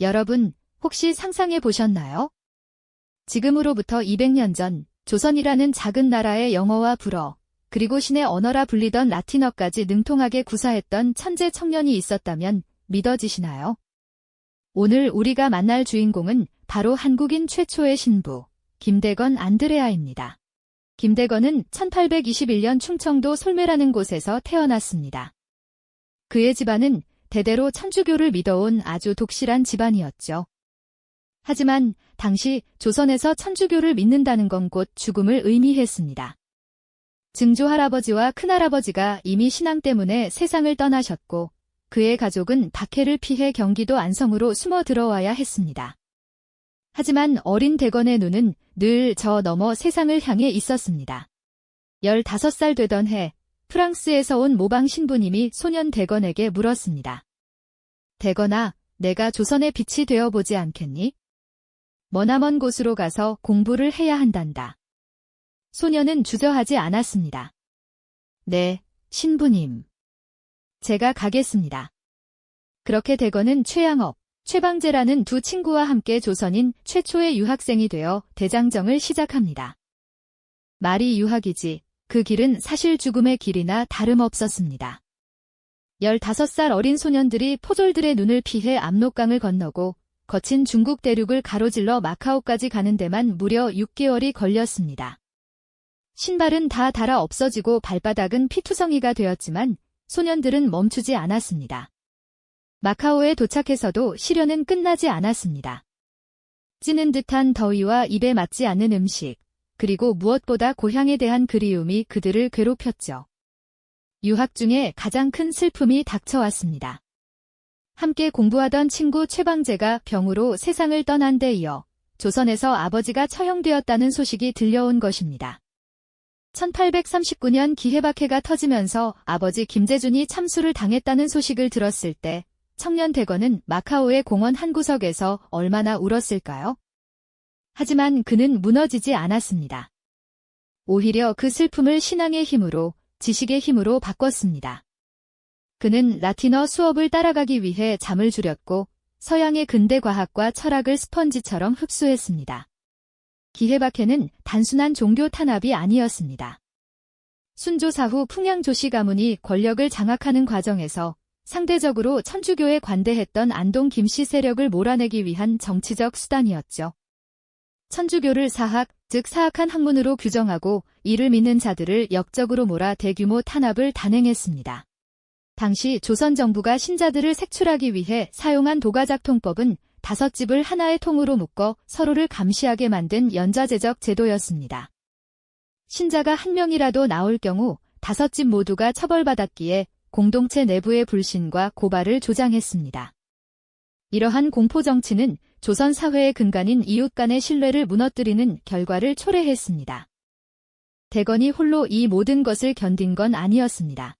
여러분, 혹시 상상해 보셨나요? 지금으로부터 200년 전, 조선이라는 작은 나라의 영어와 불어, 그리고 신의 언어라 불리던 라틴어까지 능통하게 구사했던 천재 청년이 있었다면 믿어지시나요? 오늘 우리가 만날 주인공은 바로 한국인 최초의 신부, 김대건 안드레아입니다. 김대건은 1821년 충청도 솔매라는 곳에서 태어났습니다. 그의 집안은 대대로 천주교를 믿어온 아주 독실한 집안이었죠. 하지만 당시 조선에서 천주교를 믿는다는 건 곧 죽음을 의미했습니다. 증조 할아버지와 큰할아버지가 이미 신앙 때문에 세상을 떠나셨고 그의 가족은 박해를 피해 경기도 안성으로 숨어 들어와야 했습니다. 하지만 어린 대건의 눈은 늘 저 너머 세상을 향해 있었습니다. 15살 되던 해 프랑스에서 온 모방 신부님이 소년 대건에게 물었습니다. 대건아, 내가 조선의 빛이 되어보지 않겠니? 머나먼 곳으로 가서 공부를 해야 한단다. 소년은 주저하지 않았습니다. 네, 신부님. 제가 가겠습니다. 그렇게 대건은 최양업, 최방재라는 두 친구와 함께 조선인 최초의 유학생이 되어 대장정을 시작합니다. 말이 유학이지 그 길은 사실 죽음의 길이나 다름없었습니다. 15살 어린 소년들이 포졸들의 눈을 피해 압록강을 건너고 거친 중국 대륙을 가로질러 마카오까지 가는 데만 무려 6개월이 걸렸습니다. 신발은 다 닳아 없어지고 발바닥은 피투성이가 되었지만 소년들은 멈추지 않았습니다. 마카오에 도착해서도 시련은 끝나지 않았습니다. 찌는 듯한 더위와 입에 맞지 않는 음식, 그리고 무엇보다 고향에 대한 그리움이 그들을 괴롭혔죠. 유학 중에 가장 큰 슬픔이 닥쳐왔습니다. 함께 공부하던 친구 최방재가 병으로 세상을 떠난 데 이어 조선에서 아버지가 처형되었다는 소식이 들려온 것입니다. 1839년 기해박해가 터지면서 아버지 김재준이 참수를 당했다는 소식을 들었을 때 청년 대건은 마카오의 공원 한 구석에서 얼마나 울었을까요? 하지만 그는 무너지지 않았습니다. 오히려 그 슬픔을 신앙의 힘으로, 지식의 힘으로 바꿨습니다. 그는 라틴어 수업을 따라가기 위해 잠을 줄였고 서양의 근대 과학과 철학을 스펀지처럼 흡수했습니다. 기해박해는 단순한 종교 탄압이 아니었습니다. 순조사 후 풍양조씨 가문이 권력을 장악하는 과정에서 상대적으로 천주교에 관대했던 안동 김씨 세력을 몰아내기 위한 정치적 수단이었죠. 천주교를 사학, 즉 사악한 학문으로 규정하고 이를 믿는 자들을 역적으로 몰아 대규모 탄압을 단행했습니다. 당시 조선 정부가 신자들을 색출하기 위해 사용한 도가작통법은 다섯 집을 하나의 통으로 묶어 서로를 감시하게 만든 연좌제적 제도였습니다. 신자가 한 명이라도 나올 경우 다섯 집 모두가 처벌받았기에 공동체 내부의 불신과 고발을 조장했습니다. 이러한 공포 정치는 조선 사회의 근간인 이웃 간의 신뢰를 무너뜨리는 결과를 초래했습니다. 대건이 홀로 이 모든 것을 견딘 건 아니었습니다.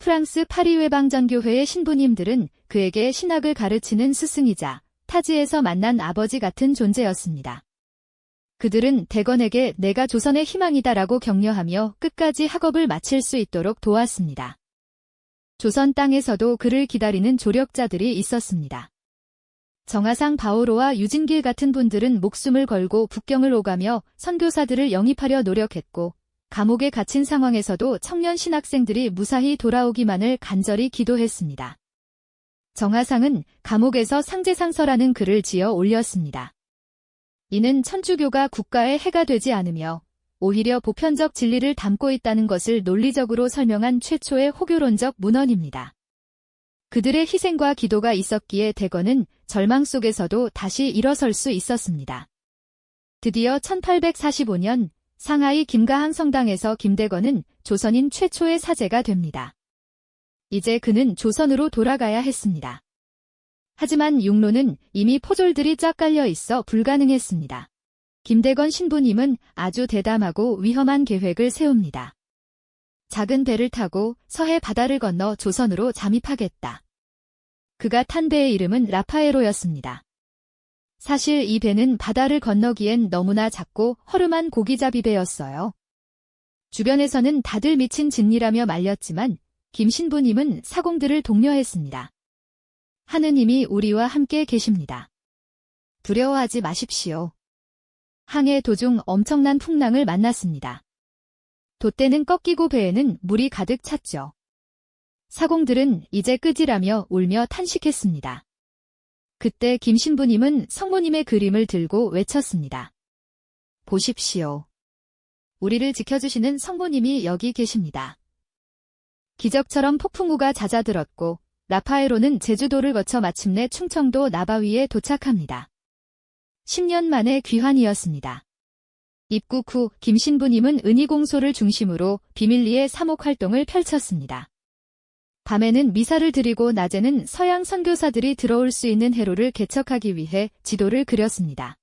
프랑스 파리 외방전교회의 신부님들은 그에게 신학을 가르치는 스승이자 타지에서 만난 아버지 같은 존재였습니다. 그들은 대건에게 내가 조선의 희망이다라고 격려하며 끝까지 학업을 마칠 수 있도록 도왔습니다. 조선 땅에서도 그를 기다리는 조력자들이 있었습니다. 정하상 바오로와 유진길 같은 분들은 목숨을 걸고 북경을 오가며 선교사들을 영입하려 노력했고 감옥에 갇힌 상황에서도 청년 신학생들이 무사히 돌아오기만을 간절히 기도했습니다. 정하상은 감옥에서 상제상서라는 글을 지어 올렸습니다. 이는 천주교가 국가의 해가 되지 않으며 오히려 보편적 진리를 담고 있다는 것을 논리적으로 설명한 최초의 호교론적 문헌입니다. 그들의 희생과 기도가 있었기에 대거는 절망 속에서도 다시 일어설 수 있었습니다. 드디어 1845년 상하이 김가항 성당에서 김대건은 조선인 최초의 사제가 됩니다. 이제 그는 조선으로 돌아가야 했습니다. 하지만 육로는 이미 포졸들이 쫙 깔려 있어 불가능했습니다. 김대건 신부님은 아주 대담하고 위험한 계획을 세웁니다. 작은 배를 타고 서해 바다를 건너 조선으로 잠입하겠다. 그가 탄 배의 이름은 라파에로였습니다. 사실 이 배는 바다를 건너기엔 너무나 작고 허름한 고기잡이 배였어요. 주변에서는 다들 미친 진리라며 말렸지만 김 신부님은 사공들을 독려했습니다. 하느님이 우리와 함께 계십니다. 두려워하지 마십시오. 항해 도중 엄청난 풍랑을 만났습니다. 돛대는 꺾이고 배에는 물이 가득 찼죠. 사공들은 이제 끝이라며 울며 탄식했습니다. 그때 김 신부님은 성모님의 그림을 들고 외쳤습니다. 보십시오. 우리를 지켜주시는 성모님이 여기 계십니다. 기적처럼 폭풍우가 잦아들었고 라파에로는 제주도를 거쳐 마침내 충청도 나바위에 도착합니다. 10년 만에 귀환이었습니다. 입국 후 김신부님은 은희공소를 중심으로 비밀리에 사목 활동을 펼쳤습니다. 밤에는 미사를 드리고 낮에는 서양 선교사들이 들어올 수 있는 해로를 개척하기 위해 지도를 그렸습니다.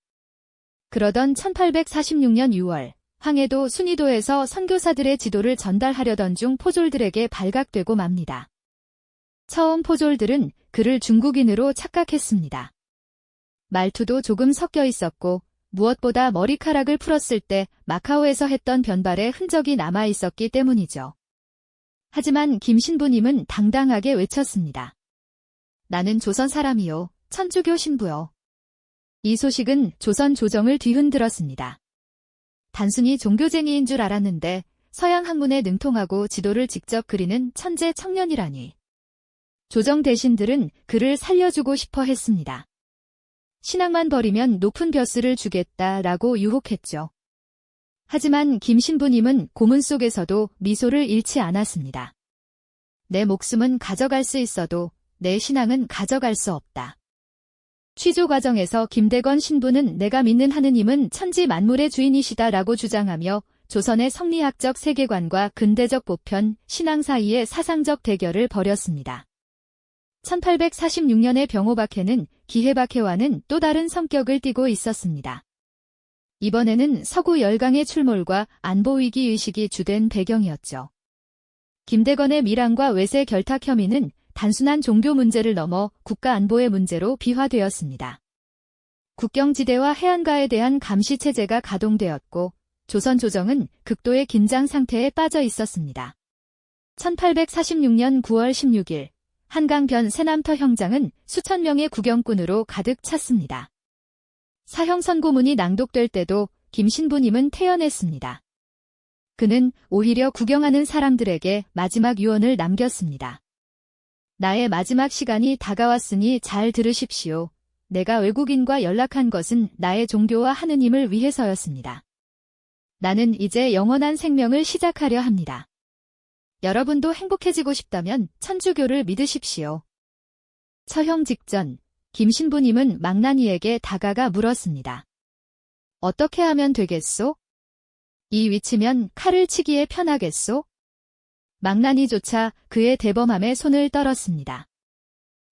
그러던 1846년 6월 황해도 순이도에서 선교사들의 지도를 전달하려던 중 포졸들에게 발각되고 맙니다. 처음 포졸들은 그를 중국인으로 착각했습니다. 말투도 조금 섞여 있었고 무엇보다 머리카락을 풀었을 때 마카오에서 했던 변발의 흔적이 남아 있었기 때문이죠. 하지만 김신부님은 당당하게 외쳤습니다. 나는 조선 사람이요. 천주교 신부요. 이 소식은 조선 조정을 뒤흔들었습니다. 단순히 종교쟁이인 줄 알았는데 서양 학문에 능통하고 지도를 직접 그리는 천재 청년이라니. 조정 대신들은 그를 살려주고 싶어 했습니다. 신앙만 버리면 높은 벼슬을 주겠다라고 유혹했죠. 하지만 김 신부님은 고문 속에서도 미소를 잃지 않았습니다. 내 목숨은 가져갈 수 있어도 내 신앙은 가져갈 수 없다. 취조 과정에서 김대건 신부는 내가 믿는 하느님은 천지 만물의 주인이시다라고 주장하며 조선의 성리학적 세계관과 근대적 보편, 신앙 사이의 사상적 대결을 벌였습니다. 1846년의 병호박해는 기해박해와는 또 다른 성격을 띠고 있었습니다. 이번에는 서구 열강의 출몰과 안보위기 의식이 주된 배경이었죠. 김대건의 밀항과 외세 결탁 혐의는 단순한 종교 문제를 넘어 국가 안보의 문제로 비화되었습니다. 국경지대와 해안가에 대한 감시 체제가 가동되었고 조선 조정은 극도의 긴장 상태에 빠져 있었습니다. 1846년 9월 16일 한강변 세남터 형장은 수천 명의 구경꾼으로 가득 찼습니다. 사형 선고문이 낭독될 때도 김신부님은 태연했습니다. 그는 오히려 구경하는 사람들에게 마지막 유언을 남겼습니다. 나의 마지막 시간이 다가왔으니 잘 들으십시오. 내가 외국인과 연락한 것은 나의 종교와 하느님을 위해서였습니다. 나는 이제 영원한 생명을 시작하려 합니다. 여러분도 행복해지고 싶다면 천주교를 믿으십시오. 처형 직전 김신부님은 망나니에게 다가가 물었습니다. 어떻게 하면 되겠소? 이 위치면 칼을 치기에 편하겠소? 망나니조차 그의 대범함에 손을 떨었습니다.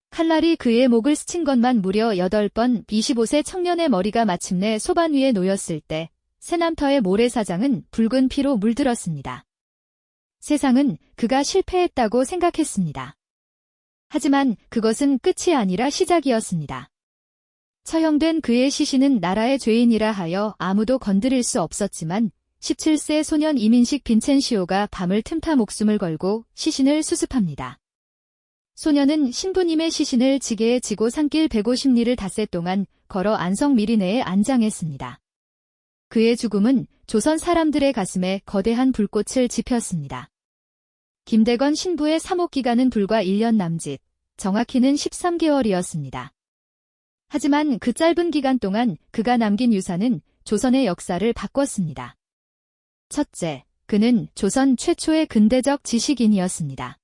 칼날이 그의 목을 스친 것만 무려 8번 25세 청년의 머리가 마침내 소반 위에 놓였을 때 새남터의 모래사장은 붉은 피로 물들었습니다. 세상은 그가 실패했다고 생각했습니다. 하지만 그것은 끝이 아니라 시작이었습니다. 처형된 그의 시신은 나라의 죄인이라 하여 아무도 건드릴 수 없었지만 17세 소년 이민식 빈첸시오가 밤을 틈타 목숨을 걸고 시신을 수습합니다. 소년은 신부님의 시신을 지게에 지고 산길 150리를 닷새 동안 걸어 안성 미리내에 안장했습니다. 그의 죽음은 조선 사람들의 가슴에 거대한 불꽃을 지폈습니다. 김대건 신부의 사목 기간은 불과 1년 남짓, 정확히는 13개월이었습니다. 하지만 그 짧은 기간 동안 그가 남긴 유산은 조선의 역사를 바꿨습니다. 첫째, 그는 조선 최초의 근대적 지식인이었습니다.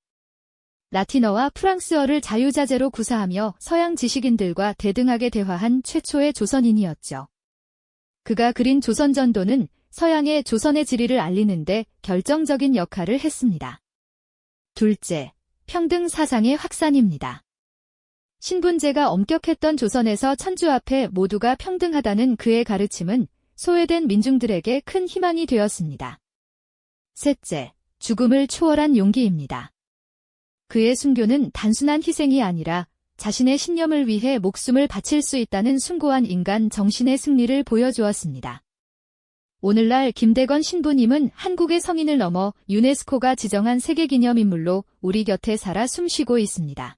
라틴어와 프랑스어를 자유자재로 구사하며 서양 지식인들과 대등하게 대화한 최초의 조선인이었죠. 그가 그린 조선전도는 서양의 조선의 지리를 알리는데 결정적인 역할을 했습니다. 둘째, 평등 사상의 확산입니다. 신분제가 엄격했던 조선에서 천주 앞에 모두가 평등하다는 그의 가르침은 소외된 민중들에게 큰 희망이 되었습니다. 셋째, 죽음을 초월한 용기입니다. 그의 순교는 단순한 희생이 아니라 자신의 신념을 위해 목숨을 바칠 수 있다는 숭고한 인간 정신의 승리를 보여주었습니다. 오늘날 김대건 신부님은 한국의 성인을 넘어 유네스코가 지정한 세계기념인물로 우리 곁에 살아 숨쉬고 있습니다.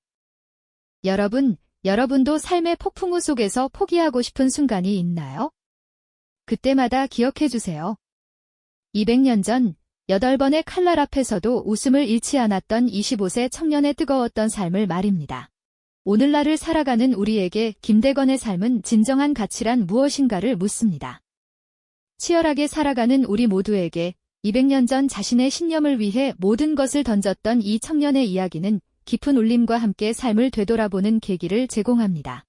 여러분, 여러분도 삶의 폭풍우 속에서 포기하고 싶은 순간이 있나요? 그때마다 기억해 주세요. 200년 전 8번의 칼날 앞에서도 웃음을 잃지 않았던 25세 청년의 뜨거웠던 삶을 말입니다. 오늘날을 살아가는 우리에게 김대건의 삶은 진정한 가치란 무엇인가를 묻습니다. 치열하게 살아가는 우리 모두에게 200년 전 자신의 신념을 위해 모든 것을 던졌던 이 청년의 이야기는 깊은 울림과 함께 삶을 되돌아보는 계기를 제공합니다.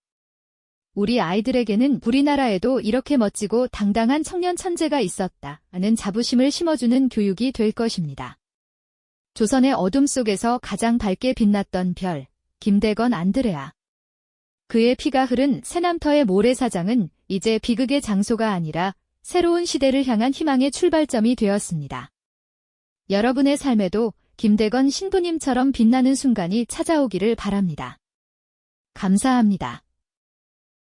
우리 아이들에게는 우리나라에도 이렇게 멋지고 당당한 청년 천재가 있었다 하는 자부심을 심어주는 교육이 될 것입니다. 조선의 어둠 속에서 가장 밝게 빛났던 별, 김대건 안드레아. 그의 피가 흐른 새남터의 모래사장은 이제 비극의 장소가 아니라 새로운 시대를 향한 희망의 출발점이 되었습니다. 여러분의 삶에도 김대건 신부님처럼 빛나는 순간이 찾아오기를 바랍니다. 감사합니다.